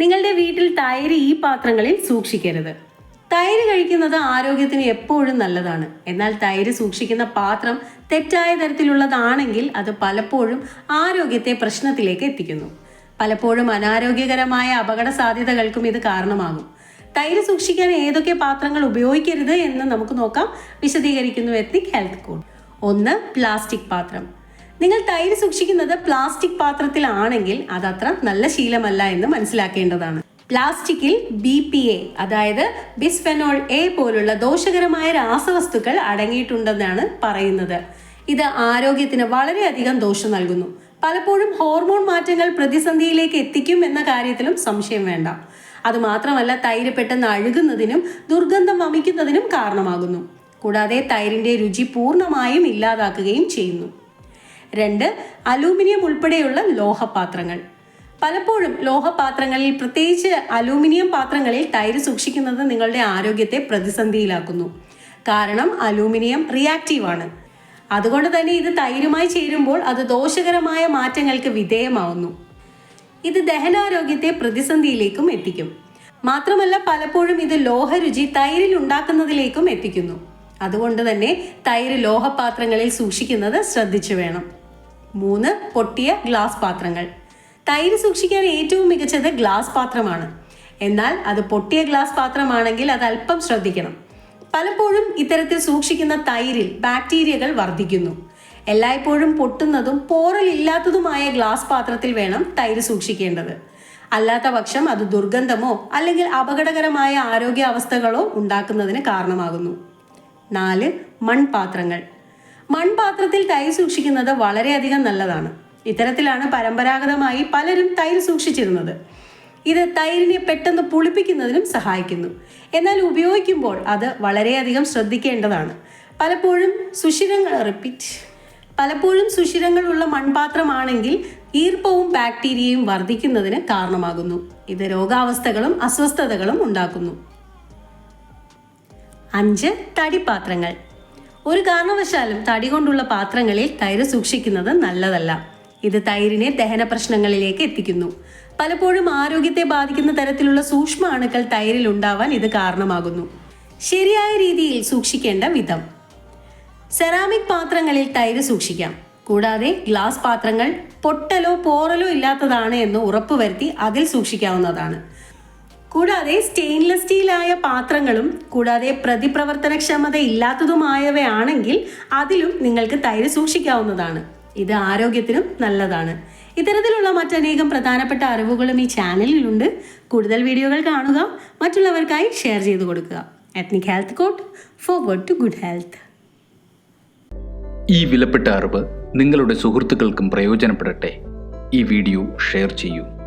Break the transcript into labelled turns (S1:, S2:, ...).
S1: നിങ്ങളുടെ വീട്ടിൽ തൈര് ഈ പാത്രങ്ങളിൽ സൂക്ഷിക്കരുത്. തൈര് കഴിക്കുന്നത് ആരോഗ്യത്തിന് എപ്പോഴും നല്ലതാണ്. എന്നാൽ തൈര് സൂക്ഷിക്കുന്ന പാത്രം തെറ്റായ തരത്തിലുള്ളതാണെങ്കിൽ അത് പലപ്പോഴും ആരോഗ്യത്തെ പ്രശ്നത്തിലേക്ക് എത്തിക്കുന്നു. പലപ്പോഴും അനാരോഗ്യകരമായ അപകട സാധ്യതകൾക്കും ഇത് കാരണമാകും. തൈര് സൂക്ഷിക്കാൻ ഏതൊക്കെ പാത്രങ്ങൾ ഉപയോഗിക്കരുത് എന്ന് നമുക്ക് നോക്കാം. വിശദീകരിക്കുന്നു എത്തിക് ഹെൽത്ത് കോഡ് ഒന്ന് പ്ലാസ്റ്റിക് പാത്രം. നിങ്ങൾ തൈര് സൂക്ഷിക്കുന്നത് പ്ലാസ്റ്റിക് പാത്രത്തിലാണെങ്കിൽ അതത്ര നല്ല ശീലമല്ല എന്ന് മനസ്സിലാക്കേണ്ടതാണ്. പ്ലാസ്റ്റിക്കിൽ ബി പി എ അതായത് ബിസ്ഫെനോൾ എ പോലുള്ള ദോഷകരമായ രാസവസ്തുക്കൾ അടങ്ങിയിട്ടുണ്ടെന്നാണ് പറയുന്നത്. ഇത് ആരോഗ്യത്തിന് വളരെയധികം ദോഷം നൽകുന്നു. പലപ്പോഴും ഹോർമോൺ മാറ്റങ്ങൾ പ്രതിസന്ധിയിലേക്ക് എത്തിക്കും എന്ന കാര്യത്തിലും സംശയം വേണ്ട. അതുമാത്രമല്ല തൈര് പെട്ടെന്ന് അഴുകുന്നതിനും ദുർഗന്ധം വമിക്കുന്നതിനും കാരണമാകുന്നു. കൂടാതെ തൈരിന്റെ രുചി പൂർണമായും ഇല്ലാതാക്കുകയും ചെയ്യുന്നു. രണ്ട് അലൂമിനിയം ഉൾപ്പെടെയുള്ള ലോഹപാത്രങ്ങൾ. പലപ്പോഴും ലോഹപാത്രങ്ങളിൽ പ്രത്യേകിച്ച് അലൂമിനിയം പാത്രങ്ങളിൽ തൈര് സൂക്ഷിക്കുന്നത് നിങ്ങളുടെ ആരോഗ്യത്തെ പ്രതിസന്ധിയിലാക്കുന്നു. കാരണം അലൂമിനിയം റിയാക്റ്റീവ് ആണ് അതുകൊണ്ട് തന്നെ ഇത് തൈരുമായി ചേരുമ്പോൾ അത് ദോഷകരമായ മാറ്റങ്ങൾക്ക് വിധേയമാവുന്നു. ഇത് ദഹനാരോഗ്യത്തെ പ്രതിസന്ധിയിലേക്കും എത്തിക്കും. മാത്രമല്ല പലപ്പോഴും ഇത് ലോഹരുചി തൈരിൽ ഉണ്ടാക്കുന്നതിലേക്കും എത്തിക്കുന്നു. അതുകൊണ്ട് തന്നെ തൈര് ലോഹപാത്രങ്ങളിൽ സൂക്ഷിക്കുന്നത് ശ്രദ്ധിച്ചു വേണം. മൂന്ന് പൊട്ടിയ ഗ്ലാസ് പാത്രങ്ങൾ. തൈര് സൂക്ഷിക്കാൻ ഏറ്റവും മികച്ചത് ഗ്ലാസ് പാത്രമാണ്. എന്നാൽ അത് പൊട്ടിയ ഗ്ലാസ് പാത്രമാണെങ്കിൽ അത് അല്പം ശ്രദ്ധിക്കണം. പലപ്പോഴും ഇത്തരത്തിൽ സൂക്ഷിക്കുന്ന തൈരിൽ ബാക്ടീരിയകൾ വർദ്ധിക്കുന്നു. എല്ലായ്പ്പോഴും പൊട്ടുന്നതും പോറലില്ലാത്തതുമായ ഗ്ലാസ് പാത്രത്തിൽ വേണം തൈര് സൂക്ഷിക്കേണ്ടത്. അല്ലാത്ത പക്ഷം അത് ദുർഗന്ധമോ അല്ലെങ്കിൽ അപകടകരമായ ആരോഗ്യാവസ്ഥകളോ ഉണ്ടാക്കുന്നതിന് കാരണമാകുന്നു. നാല് മൺപാത്രങ്ങൾ. മൺപാത്രത്തിൽ തൈര് സൂക്ഷിക്കുന്നത് വളരെയധികം നല്ലതാണ്. ഇത്തരത്തിലാണ് പരമ്പരാഗതമായി പലരും തൈര് സൂക്ഷിച്ചിരുന്നത്. ഇത് തൈരിനെ പെട്ടെന്ന് പുളിപ്പിക്കുന്നതിനും സഹായിക്കുന്നു. എന്നാൽ ഉപയോഗിക്കുമ്പോൾ അത് വളരെയധികം ശ്രദ്ധിക്കേണ്ടതാണ്. പലപ്പോഴും സുഷിരങ്ങൾ റിപ്പീറ്റ് പലപ്പോഴും സുഷിരങ്ങളുള്ള മൺപാത്രമാണെങ്കിൽ ഈർപ്പവും ബാക്ടീരിയയും വർദ്ധിക്കുന്നതിന് കാരണമാകുന്നു. ഇത് രോഗാവസ്ഥകളും അസ്വസ്ഥതകളും ഉണ്ടാക്കുന്നു. അഞ്ച് തടിപാത്രങ്ങൾ. ഒരു കാരണവശാലും തടി കൊണ്ടുള്ള പാത്രങ്ങളിൽ തൈര് സൂക്ഷിക്കുന്നത് നല്ലതല്ല. ഇത് തൈരിനെ ദഹന പ്രശ്നങ്ങളിലേക്ക് എത്തിക്കുന്നു. പലപ്പോഴും ആരോഗ്യത്തെ ബാധിക്കുന്ന തരത്തിലുള്ള സൂക്ഷ്മ അണുക്കൾ തൈരിൽ ഉണ്ടാവാൻ ഇത് കാരണമാകുന്നു. ശരിയായ രീതിയിൽ സൂക്ഷിക്കേണ്ട വിധം. സെറാമിക് പാത്രങ്ങളിൽ തൈര് സൂക്ഷിക്കാം. കൂടാതെ ഗ്ലാസ് പാത്രങ്ങൾ പൊട്ടലോ പോറലോ ഇല്ലാത്തതാണ് എന്ന് ഉറപ്പുവരുത്തി അതിൽ സൂക്ഷിക്കാവുന്നതാണ്. കൂടാതെ സ്റ്റെയിൻലെസ് സ്റ്റീലായ പാത്രങ്ങളും കൂടാതെ പ്രതിപ്രവർത്തനക്ഷമത ഇല്ലാത്തതുമായവയാണെങ്കിൽ അതിലും നിങ്ങൾക്ക് തൈര് സൂക്ഷിക്കാവുന്നതാണ്. ഇത് ആരോഗ്യത്തിനും നല്ലതാണ്. ഇത്തരത്തിലുള്ള മറ്റനേകം പ്രധാനപ്പെട്ട അറിവുകളും ഈ ചാനലിലുണ്ട്. കൂടുതൽ വീഡിയോകൾ കാണുക മറ്റുള്ളവർക്കായി ഷെയർ ചെയ്തു കൊടുക്കുക. Ethnic health code forward to good health
S2: ഈ വിലപ്പെട്ട അറിവ് നിങ്ങളുടെ സുഹൃത്തുക്കൾക്കും പ്രയോജനപ്പെടട്ടെ. ഈ വീഡിയോ ഷെയർ ചെയ്യൂ.